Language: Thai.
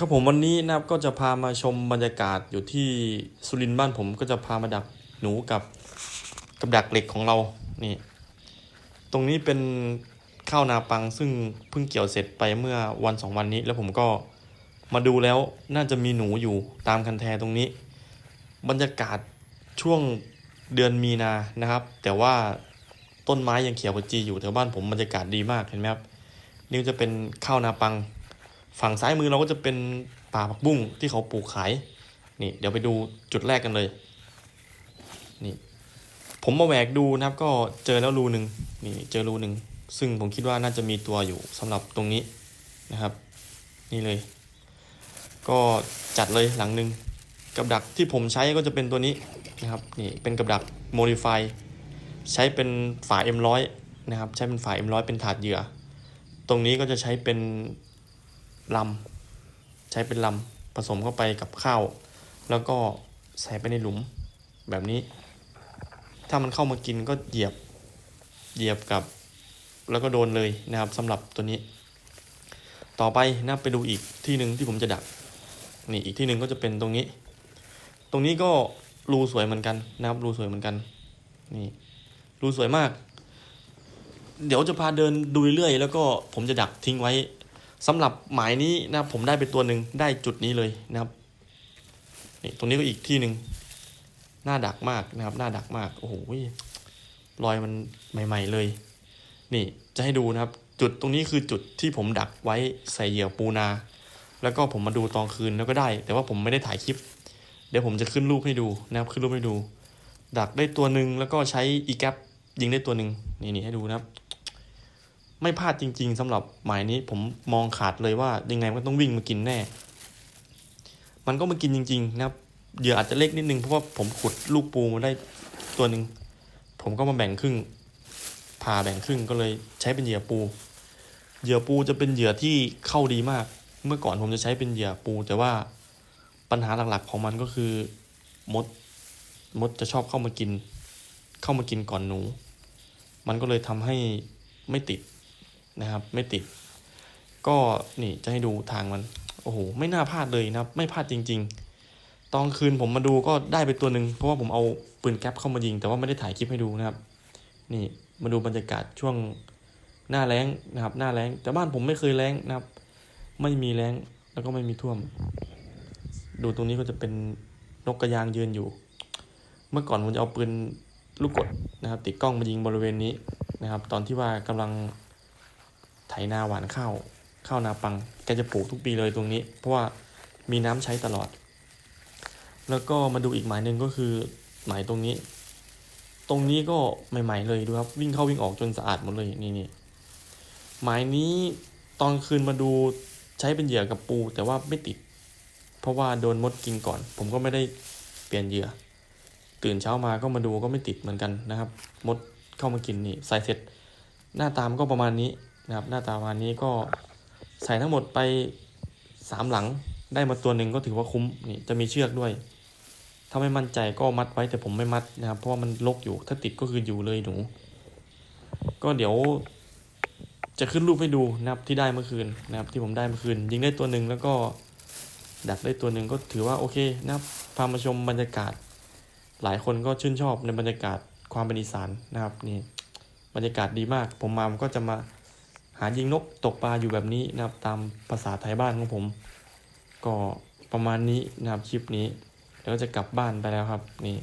ครับผมวันนี้นะครับก็จะพามาชมบรรยากาศอยู่ที่สุรินทร์บ้านผมก็จะพามาดักหนูกับกับดักเหล็กของเรานี่ ตรงนี้เป็นข้าวนาปังซึ่งเพิ่งเกี่ยวเสร็จไปเมื่อวันสองวันนี้ แล้วผมก็มาดูแล้วน่าจะมีหนูอยู่ตามคันแทตรงนี้ บรรยากาศช่วงเดือนมีนานะครับ แต่ว่าต้นไม้ยังเขียวขจีอยู่แถวบ้านผมบรรยากาศดีมากเห็นไหมครับนี่จะเป็นข้าวนาปัง ฝั่งซ้ายมือเราก็จะเป็นป่าผักบุ้งที่เขาปลูกขาย นี่เดี๋ยวไปดูจุดแรกกันเลย นี่ ผมมาแหวกดูนะครับ ก็เจอแล้วรูหนึ่งนี่เจอรูหนึ่งซึ่งผมคิดว่าน่าจะมีตัวอยู่สำหรับตรงนี้นะครับ นี่เลย ก็จัดเลยหลังหนึ่งกับดักที่ผมใช้ก็จะเป็นตัวนี้นะครับนี่เป็นกับดัก modify ใช้เป็นฝา M100 นะครับ ใช้เป็นฝา M100 เป็นถาดเหยื่อ ตรงนี้ก็จะใช้เป็น ลำใช้เป็นลำผสมเข้าไปกับข้าว แล้วก็ใส่ไปในหลุมแบบนี้ ถ้ามันเข้ามากินก็เหยียบเหยียบกับ แล้วก็โดนเลยนะครับสำหรับตัวนี้ ต่อไปนะไปดูอีกที่หนึ่งที่ผมจะดักนี่อีกที่หนึ่งก็จะเป็นตรงนี้ ตรงนี้ก็รูสวยเหมือนกันนะครับรูสวยเหมือนกันนี่รูสวยมาก เดี๋ยวจะพาเดินดูเรื่อยแล้วก็ผมจะดักทิ้งไว้ สำหรับหมายนี้นะผมได้ไปตัวหนึ่งได้จุดนี้เลยนะครับนี่ตรงนี้ก็อีกที่หนึ่งหน้าดักมากนะครับ หน้าดักมากโอ้โหรอยมันใหม่ ๆเลย นี่จะให้ดูนะครับ จุดตรงนี้คือจุดที่ผมดักไว้ใส่เหยื่อปูนา แล้วก็ผมมาดูตอนคืนแล้วก็ได้ แต่ว่าผมไม่ได้ถ่ายคลิป เดี๋ยวผมจะขึ้นรูปให้ดูนะครับขึ้นรูปให้ดู ดักได้ตัวหนึ่งแล้วก็ใช้อีแกปยิงได้ตัวหนึ่งนี่นี่ให้ดูนะครับ ไม่พลาดจริง ๆสำหรับหมายนี้ผมมองขาดเลยว่ายังไงมันต้องวิ่งมากินแน่ มันก็มากินจริง ๆ นะครับเหยื่ออาจจะเล็กนิดนึงเพราะว่าผมขุดลูกปูมาได้ตัวหนึ่งผมก็มาแบ่งครึ่งผ่าแบ่งครึ่งก็เลยใช้เป็นเหยื่อปู เหยื่อปูจะเป็นเหยื่อที่เข้าดีมาก เมื่อก่อนผมจะใช้เป็นเหยื่อปู แต่ว่าปัญหาหลักๆของมันก็คือมดมดจะชอบเข้ามากิน เข้ามากินก่อนหนู มันก็เลยทำให้ไม่ติด นะครับ ไม่ติด ก็นี่จะให้ดูทางมัน โอ้โห ไม่น่าพลาดเลยนะครับ ไม่พลาดจริง ๆ ตอนคืนผมมาดูก็ได้ไปตัวหนึ่งเพราะว่าผมเอาปืนแก๊ปเข้ามายิง แต่ว่าไม่ได้ถ่ายคลิปให้ดูนะครับ นี่มาดูบรรยากาศช่วงหน้าแล้งนะครับ หน้าแล้งแต่บ้านผมไม่เคยแล้งนะครับ ไม่มีแล้งแล้วก็ไม่มีท่วม ดูตรงนี้ก็จะเป็นนกกระยางยืนอยู่ เมื่อก่อนผมจะเอาปืนลูกกดนะครับ ติดกล้องมายิงบริเวณนี้นะครับ ตอนที่ว่ากำลัง ไถนาหวานข้าวข้าวนาปังแกจะปลูกทุกปีเลยตรงนี้ เพราะว่ามีน้ำใช้ตลอด แล้วก็มาดูอีกหมายหนึ่งก็คือหมายตรงนี้ ตรงนี้ก็ใหม่ ๆ เลยดูครับ วิ่งเข้าวิ่งออกจนสะอาดหมดเลยนี่นี่หมายนี้ตอนคืนมาดูใช้เป็นเหยื่อกับปู แต่ว่าไม่ติด เพราะว่าโดนมดกินก่อน ผมก็ไม่ได้เปลี่ยนเหยื่อ ตื่นเช้ามาก็มาดูก็ไม่ติดเหมือนกันนะครับ มดเข้ามากินนี่ใส่เสร็จ หน้าตามก็ประมาณนี้ นะครับหน้าตาประมานี้ก็ใส่ทั้งหมดไปสามหลังได้มาตัวหนึ่งก็ถือว่าคุ้มนี่จะมีเชือกด้วย ถ้าไม่มั่นใจก็มัดไว้แต่ผมไม่มัดนะครับเพราะว่ามันลกอยู่ถ้าติดก็คืออยู่เลยหนู ก็เดี๋ยวจะขึ้นรูปให้ดูนะครับที่ได้เมื่อคืนนะครับที่ผมได้เมื่อคืน ยิงได้ตัวหนึ่งแล้วก็ดักได้ตัวหนึ่งก็ถือว่าโอเคนะครับพามาชมบรรยากาศ หลายคนก็ชื่นชอบในบรรยากาศความเป็นอีสานนะครับนี่บรรยากาศดีมาก ผมมาผมก็จะมา หายิงนกตกปลาอยู่แบบนี้นะครับตามภาษาไทยบ้านของผม ก็ประมาณนี้นะครับคลิปนี้ เดี๋ยวจะกลับบ้านไปแล้วครับนี่